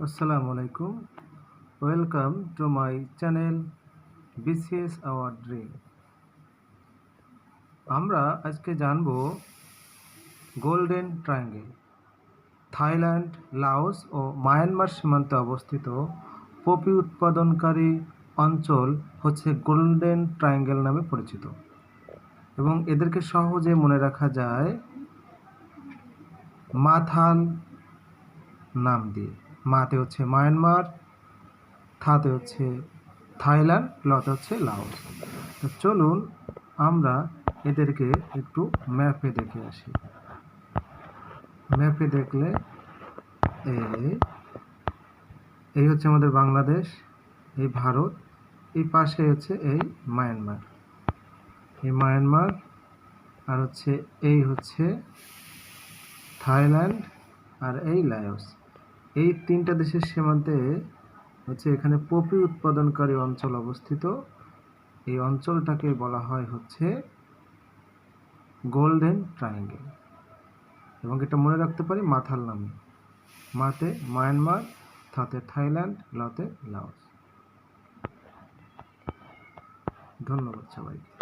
আসসালামু আলাইকুম। Welcome to my channel BCS our dream আমরা আজকে জানব গোল্ডেন ট্রায়াঙ্গেল থাইল্যান্ড লাওস ও মায়ানমার সীমান্তে অবস্থিত পপি উৎপাদনকারী অঞ্চল হচ্ছে গোল্ডেন ট্রায়াঙ্গেল নামে পরিচিত। এবং এদেরকে সহজে মনে রাখা যায় মাথাল নাম দিয়ে। মাতে হচ্ছে মায়ানমার থাতে হচ্ছে থাইল্যান্ড, লতে হচ্ছে লাওস। তো চলুন আমরা এদেরকে একটু ম্যাপে দেখে আসি। ম্যাপে দেখলে এই এই হচ্ছে আমাদের বাংলাদেশ, এই ভারত, এই পাশে হচ্ছে এই মায়ানমার। এই মায়ানমার, আর হচ্ছে এই হচ্ছে থাইল্যান্ড, আর এই লাওস। এই তিনটা দেশের সীমান্তে হচ্ছে এখানে পপি উৎপাদনকারী অঞ্চল অবস্থিত। এই অঞ্চলটাকে বলা হয় হচ্ছে গোল্ডেন ট্রায়াঙ্গেল। এবং এটা মনে রাখতে পারি মাথাল নামে। মাতে মায়ানমার থাতে থাইল্যান্ড, লতে লাওস। ধন্যবাদ সবাইকে।